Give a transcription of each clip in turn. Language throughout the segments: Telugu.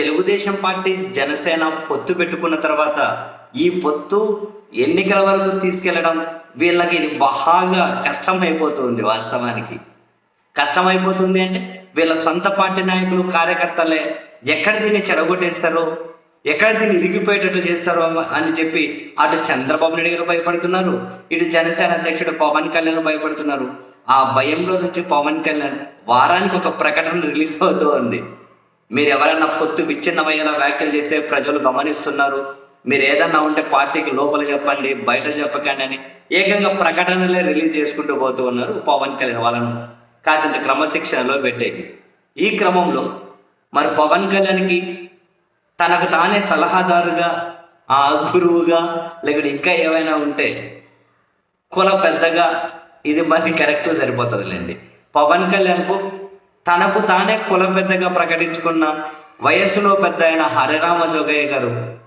తెలుగుదేశం పార్టీ జనసేన పొత్తు పెట్టుకున్న తర్వాత ఈ పొత్తు ఎన్నికల వరకు తీసుకెళ్ళడం వీళ్ళకి ఇది బాగా కష్టమైపోతుంది వాస్తవానికి. కష్టమైపోతుంది అంటే వీళ్ళ సొంత పార్టీ నాయకులు కార్యకర్తలే ఎక్కడ దీన్ని చెడగొట్టేస్తారో? ఎక్కడ దీన్ని ఇరిగిపోయేటట్లు చేస్తారో అని చెప్పి అటు చంద్రబాబు నాయుడు గారు భయపడుతున్నారు ఇటు జనసేన అధ్యక్షుడు పవన్ కళ్యాణ్ భయపడుతున్నారు. ఆ భయంలో నుంచి పవన్ కళ్యాణ్ వారానికి ఒక ప్రకటన రిలీజ్ అవుతూ ఉంది. మీరు ఎవరైనా పొత్తు విచ్ఛిన్నమయ్యేలా వ్యాఖ్యలు చేస్తే ప్రజలు గమనిస్తున్నారు. మీరు ఏదన్నా ఉంటే పార్టీకి లోపల చెప్పండి బయట చెప్పకండి అని ఏకంగా ప్రకటనలే రిలీజ్ చేసుకుంటూ పోతూ ఉన్నారు పవన్ కళ్యాణ్ వాళ్ళను. కాసింత క్రమశిక్షణలో పెట్టేది. ఈ క్రమంలో మరి పవన్ కళ్యాణ్కి తనకు తానే సలహాదారుగా ఆ గురువుగా లేకుంటే ఇంకా ఏమైనా ఉంటే కుల పెద్దగా ఇది మరి కరెక్ట్ సరిపోతుందిలేండి. పవన్ కళ్యాణ్కు తనకు తానే కుల పెద్దగా ప్రకటించుకున్న వయస్సులో పెద్ద అయిన హరిరామ జోగయ్య గారు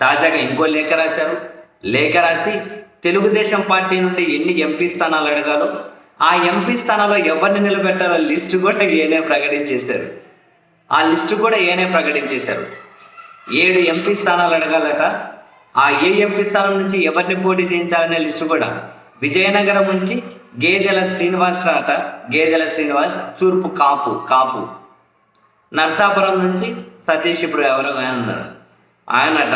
తాజాగా ఇంకో లేఖ రాశారు. లేఖ రాసి తెలుగుదేశం పార్టీ నుండి ఎన్ని ఎంపీ స్థానాలు అడగాలో ఆ ఎంపీ స్థానాల్లో ఎవరిని నిలబెట్టాలో లిస్టు కూడా ఏనే ప్రకటించేశారు. ఆ లిస్టు కూడా ఏనే ప్రకటించేశారు. ఏడు ఎంపీ స్థానాలు అడగాలట. ఆ ఏ ఎంపీ స్థానం నుంచి ఎవరిని పోటీ చేయించాలనే లిస్టు కూడా విజయనగరం నుంచి గేదెల శ్రీనివాస్ రాట గేదెల శ్రీనివాస్ తూర్పు కాపు కాపు. నర్సాపురం నుంచి సతీష్ ఇప్పుడు ఎవరో ఆయన ఉన్నారు ఆయనట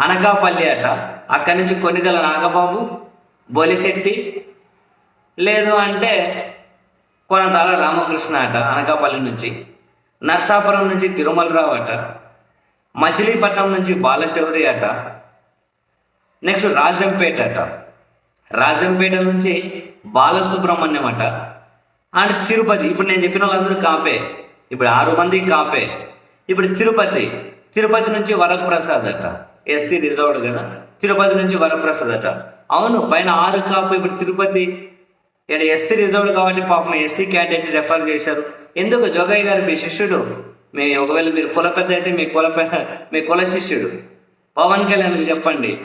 అనకాపల్లి అట. అక్కడి నుంచి కొన్నిదల నాగబాబు బొలిశెట్టి లేదు అంటే కొనతాల రామకృష్ణ అట అనకాపల్లి నుంచి. నర్సాపురం నుంచి తిరుమలరావు అట. మచిలీపట్నం నుంచి బాలశౌరి అట. నెక్స్ట్ రాజంపేట అట. రాజంపేట నుంచి బాలసుబ్రహ్మణ్యం అట. అండ్ తిరుపతి ఇప్పుడు నేను చెప్పిన వాళ్ళందరూ కాపే. ఇప్పుడు ఆరు మంది కాపే. ఇప్పుడు తిరుపతి తిరుపతి నుంచి వరప్రసాద్ అట. ఎస్సీ రిజర్వ్డ్ కదా. తిరుపతి నుంచి వరప్రసాద్ అట. అవును పైన ఆరు కాపు ఇప్పుడు తిరుపతి. ఇక్కడ ఎస్సీ రిజర్వ్డ్ కాబట్టి పాపం ఎస్సీ క్యాండిడేట్ రెఫర్ చేశారు. ఎందుకు జోగయ్య గారు మీ శిష్యుడు? మీ ఒకవేళ మీరు కుల పెద్ద అయితే మీ కుల పెద్ద మీ కుల శిష్యుడు. పవన్ కళ్యాణ్కి చెప్పండి.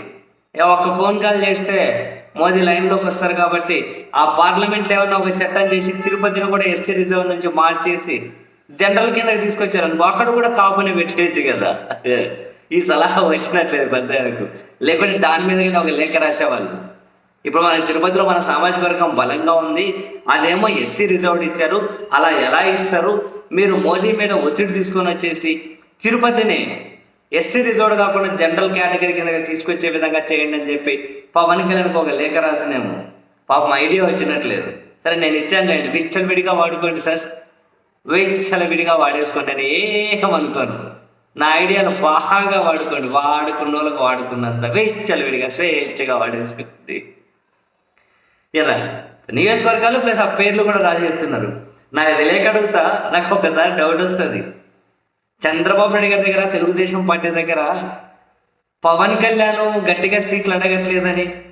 ఒక ఒక్క ఫోన్ కాల్ చేస్తే మోదీ లైన్లోకి వస్తారు కాబట్టి ఆ పార్లమెంట్ ఏమన్నా ఒక చట్టం చేసి తిరుపతిని కూడా ఎస్సీ రిజర్వ్ నుంచి మార్చేసి జనరల్ కిందకి తీసుకొచ్చారు అక్కడ కూడా కాపుని పెట్టేయచ్చు కదా. ఈ సలహా వచ్చినట్లేదు పెద్దలకు. లేకుంటే దాని మీద కింద ఒక లేఖ రాసేవాళ్ళు. ఇప్పుడు మన తిరుపతిలో మన సామాజిక వర్గం బలంగా ఉంది అదేమో ఎస్సీ రిజర్వ్డ్ ఇచ్చారు అలా ఎలా ఇస్తారు? మీరు మోదీ మీద ఒత్తిడి తీసుకొని వచ్చేసి తిరుపతిని ఎస్సీ రిజర్వ్డ్ కాకుండా జనరల్ కేటగిరీ కింద తీసుకొచ్చే విధంగా చేయండి అని చెప్పి పవన్ కళ్యాణ్కి ఒక లేఖ రాసినేమో. పాపం ఐడియా వచ్చినట్లేదు. సరే నేను ఇచ్చాను లేండి. విచ్చల విడిగా వాడుకోండి సార్. వేచ్చల విడిగా వాడేసుకోండి అని ఏమనుకోను నా ఐడియాను బాగా వాడుకోండి. వాడుకున్న వాళ్ళకి వాడుకున్నంత విచ్చల విడిగా స్వేచ్ఛగా వాడేసుకోండి. ఎరా నియోజకవర్గాలు ప్లస్ ఆ పేర్లు కూడా రాసి చెప్తున్నారు. నా లేఖ అడుగుతా నాకు ఒకసారి డౌట్ వస్తుంది. చంద్రబాబు నాయుడు గారి దగ్గర తెలుగుదేశం పార్టీ దగ్గర పవన్ కళ్యాణ్ గట్టిగా సీట్లు అడగట్లేదని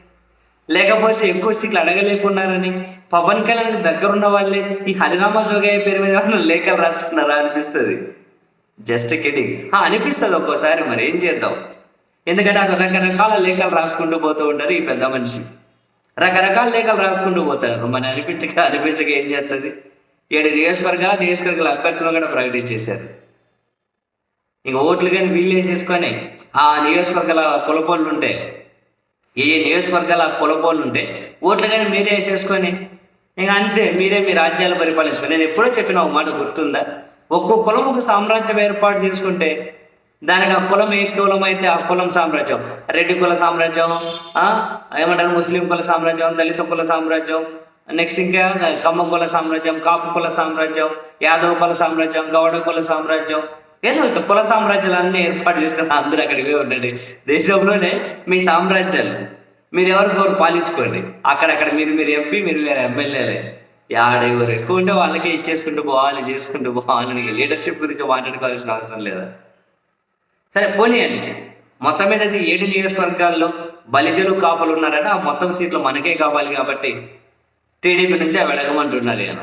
లేకపోతే ఎక్కువ సీట్లు అడగలేకున్నారని పవన్ కళ్యాణ్ దగ్గరున్న వాళ్ళే ఈ హరిరామ జోగయ్య పేరు మీద లేఖలు రాస్తున్నారా అనిపిస్తుంది? జస్ట్ కిడింగ్ అనిపిస్తుంది ఒక్కోసారి మరి ఏం చేద్దాం? ఎందుకంటే అక్కడ రకరకాల లేఖలు రాసుకుంటూ పోతూ ఉంటారు ఈ పెద్ద మనిషి. రకరకాల లేఖలు రాసుకుంటూ పోతారు. మన అనిపించక అనిపించక ఏం చేస్తుంది ఏడు నియోజకవర్గాల నియోజకవర్గాల అభ్యర్థులు కూడా ప్రకటించేశారు. ఇంక ఓట్లు కానీ వీళ్ళు వేసేసుకొని ఆ నియోజకవర్గాల కులపోళ్ళు ఉంటే ఏ నియోజకవర్గాల కులపోళ్ళు ఉంటే ఓట్లు కానీ మీరే వేసేసుకొని ఇక అంతే మీరే మీ రాజ్యాలు పరిపాలించుకొని. నేను ఎప్పుడో చెప్పిన ఒక మాట గుర్తుందా? ఒక్కో కులం ఒక సామ్రాజ్యం ఏర్పాటు చేసుకుంటే దానికి ఆ కులం ఏ కులం అయితే ఆ కులం సామ్రాజ్యం? రెడ్డి కుల సామ్రాజ్యం ఏమంటారు ముస్లిం కుల సామ్రాజ్యం దళిత కుల సామ్రాజ్యం నెక్స్ట్ ఇంకా కమ్మ కుల సామ్రాజ్యం కాపు కుల సామ్రాజ్యం యాదవ కుల సామ్రాజ్యం గౌడ కుల సామ్రాజ్యం ఏదో ఇట్లా కుల సామ్రాజ్యాలన్నీ ఏర్పాటు చేసుకుని అందరూ అక్కడికి ఉండండి. దేశంలోనే మీ సామ్రాజ్యాలు మీరు ఎవరికొకరు పాలించుకోండి. అక్కడక్కడ మీరు మీరు ఎంపీ మీరు వేరే ఎమ్మెల్యేలే. యాడ ఎవరు ఎక్కువ ఉంటే వాళ్ళకే ఇచ్చేసుకుంటూ పోవాలి చేసుకుంటూ పోవాలి లీడర్షిప్ గురించి మాట్లాడుకోవాల్సిన అవసరం లేదా? సరే పోనీయండి మొత్తం మీద అది ఏడు నియోజకవర్గాల్లో బలిజలు కాపులు ఉన్నారంటే ఆ మొత్తం సీట్లు మనకే కావాలి కాబట్టి టీడీపీ నుంచి వెడగమంటున్నారు అడగమంటున్నారు ఈయన.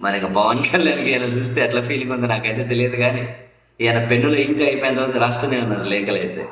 మరి ఇక పవన్ కళ్యాణ్కి ఈయన చూస్తే ఎట్లా ఫీలింగ్ ఉందో నాకైతే తెలియదు కానీ ఈయన పెన్నులు ఇంకా అయిపోయిన తర్వాత రాస్తూనే ఉన్నారు లేఖలు అయితే.